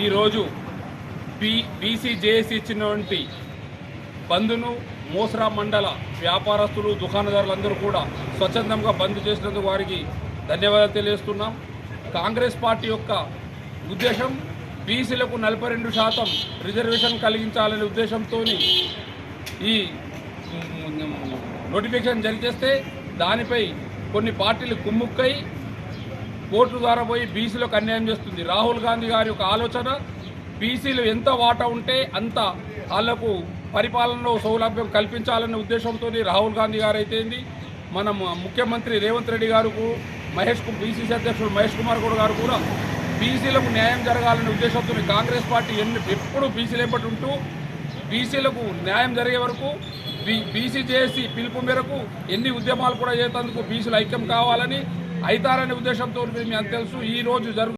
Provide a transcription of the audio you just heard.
ఈరోజు be BC JAC ఇచ్చినటువంటి బంద్ను మోసరా మండల వ్యాపారస్తులు దుకాణదారులందరూ కూడా స్వచ్ఛందంగా బంద్ చేసినందుకు వారికి ధన్యవాదాలు తెలియజేస్తున్నాం. కాంగ్రెస్ పార్టీ యొక్క ఉద్దేశం బీసీలకు నలభై రెండు శాతం రిజర్వేషన్ కలిగించాలనే ఉద్దేశంతో ఈ నోటిఫికేషన్ జారీ చేస్తే దానిపై కొన్ని పార్టీలు కుమ్ముక్కై కోర్టు ద్వారా పోయి బీసీలకు అన్యాయం చేస్తుంది. రాహుల్ గాంధీ గారి యొక్క ఆలోచన బీసీలు ఎంత వాటా ఉంటే అంత వాళ్ళకు పరిపాలనలో సౌలభ్యం కల్పించాలనే ఉద్దేశంతో రాహుల్ గాంధీ గారు అయితేంది మన ముఖ్యమంత్రి రేవంత్ రెడ్డి గారుకు మహేష్ బీసీసీ అధ్యక్షుడు మహేష్ కుమార్ గౌడ్ గారు కూడా బీసీలకు న్యాయం జరగాలనే ఉద్దేశంతో కాంగ్రెస్ పార్టీ ఎన్ని ఎప్పుడు బీసీలు ఉంటూ బీసీలకు న్యాయం జరిగే వరకు బీ బీసీ చేసి పిలుపు మేరకు ఎన్ని ఉద్యమాలు కూడా చేసేందుకు బీసీలు ఐక్యం కావాలని అవుతారనే ఉద్దేశంతో మేము తెలుసు ఈ రోజు జరుగు